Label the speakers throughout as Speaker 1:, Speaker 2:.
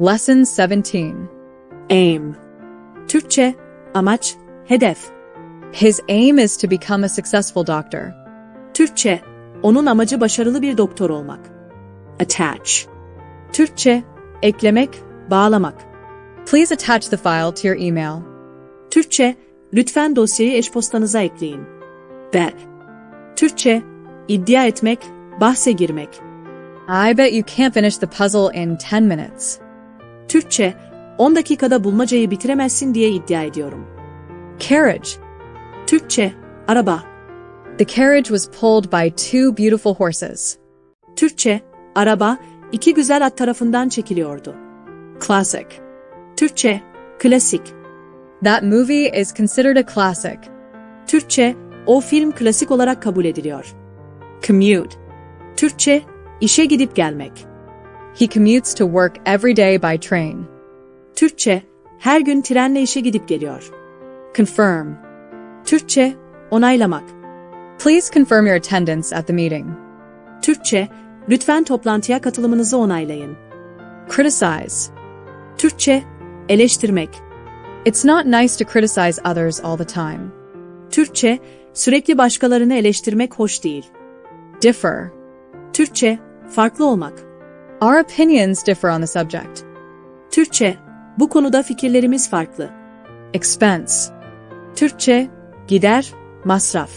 Speaker 1: Lesson 17.
Speaker 2: Aim. Türkçe, amaç, hedef.
Speaker 1: His aim is to become a successful doctor.
Speaker 2: Türkçe, onun amacı başarılı bir doktor olmak. Attach. Türkçe, eklemek, bağlamak.
Speaker 1: Please attach the file to your email.
Speaker 2: Türkçe, lütfen dosyayı eş-postanıza ekleyin. Bet. Türkçe, iddia etmek, bahse girmek.
Speaker 1: I bet you can't finish the puzzle in 10 minutes.
Speaker 2: Türkçe, 10 dakikada bulmacayı bitiremezsin diye iddia ediyorum.
Speaker 1: Carriage.
Speaker 2: Türkçe, araba.
Speaker 1: The carriage was pulled by two beautiful horses.
Speaker 2: Türkçe, araba, iki güzel at tarafından çekiliyordu. Classic. Türkçe, klasik.
Speaker 1: That movie is considered a classic.
Speaker 2: Türkçe, o film klasik olarak kabul ediliyor. Commute. Türkçe, işe gidip gelmek.
Speaker 1: He commutes to work every day by train.
Speaker 2: Türkçe, her gün trenle işe gidip geliyor. Confirm. Türkçe, onaylamak.
Speaker 1: Please confirm your attendance at the meeting.
Speaker 2: Türkçe, lütfen toplantıya katılımınızı onaylayın.
Speaker 1: Criticize.
Speaker 2: Türkçe, eleştirmek.
Speaker 1: It's not nice to criticize others all the time.
Speaker 2: Türkçe, sürekli başkalarını eleştirmek hoş değil.
Speaker 1: Differ.
Speaker 2: Türkçe, farklı olmak.
Speaker 1: Our opinions differ on the subject.
Speaker 2: Türkçe, bu konuda fikirlerimiz farklı.
Speaker 1: Expense.
Speaker 2: Türkçe, gider, masraf.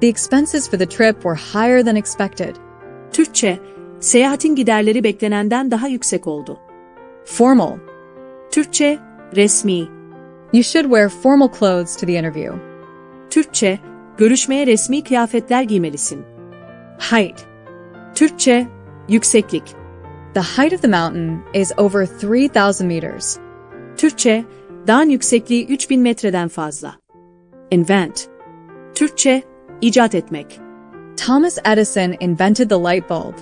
Speaker 1: The expenses for the trip were higher than expected.
Speaker 2: Türkçe, seyahatin giderleri beklenenden daha yüksek oldu.
Speaker 1: Formal.
Speaker 2: Türkçe, resmi.
Speaker 1: You should wear formal clothes to the interview.
Speaker 2: Türkçe, görüşmeye resmi kıyafetler giymelisin.
Speaker 1: Height.
Speaker 2: Türkçe, yükseklik.
Speaker 1: The height of the mountain is over 3,000 meters.
Speaker 2: Türkçe, dağın yüksekliği 3000 metreden fazla. Invent. Türkçe, icat etmek.
Speaker 1: Thomas Edison invented the light bulb.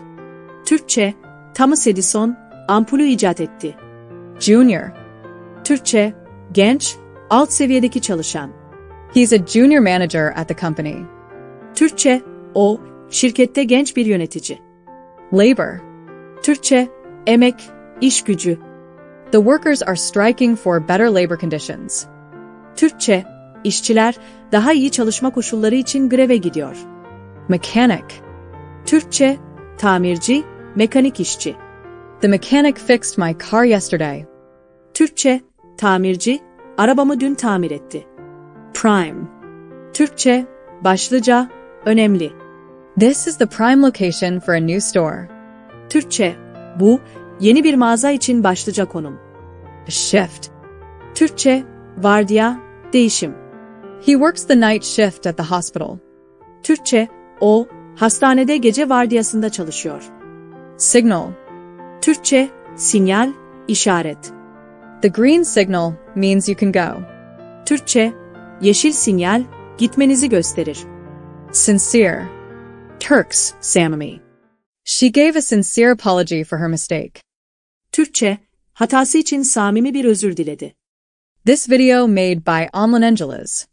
Speaker 2: Türkçe, Thomas Edison, ampulü icat etti.
Speaker 1: Junior.
Speaker 2: Türkçe, genç, alt seviyedeki çalışan.
Speaker 1: He's a junior manager at the company.
Speaker 2: Türkçe, o, şirkette genç bir yönetici.
Speaker 1: Labor.
Speaker 2: Türkçe, emek, iş gücü.
Speaker 1: The workers are striking for better labor conditions.
Speaker 2: Türkçe, işçiler daha iyi çalışma koşulları için greve gidiyor.
Speaker 1: Mechanic.
Speaker 2: Türkçe, tamirci, mekanik işçi.
Speaker 1: The mechanic fixed my car yesterday.
Speaker 2: Türkçe, tamirci, arabamı dün tamir etti. Prime. Türkçe, başlıca, önemli.
Speaker 1: This is the prime location for a new store.
Speaker 2: Türkçe, bu, yeni bir mağaza için başlıca konum.
Speaker 1: Shift.
Speaker 2: Türkçe, vardiya, değişim.
Speaker 1: He works the night shift at the hospital.
Speaker 2: Türkçe, o, hastanede gece vardiyasında çalışıyor.
Speaker 1: Signal.
Speaker 2: Türkçe, sinyal, işaret.
Speaker 1: The green signal means you can go.
Speaker 2: Türkçe, yeşil sinyal, gitmenizi gösterir.
Speaker 1: Sincere.
Speaker 2: Turks, Sammy.
Speaker 1: She gave a sincere apology for her mistake.
Speaker 2: Türkçe, hatası için samimi bir özür diledi.
Speaker 1: This video made by Amlan Angeles.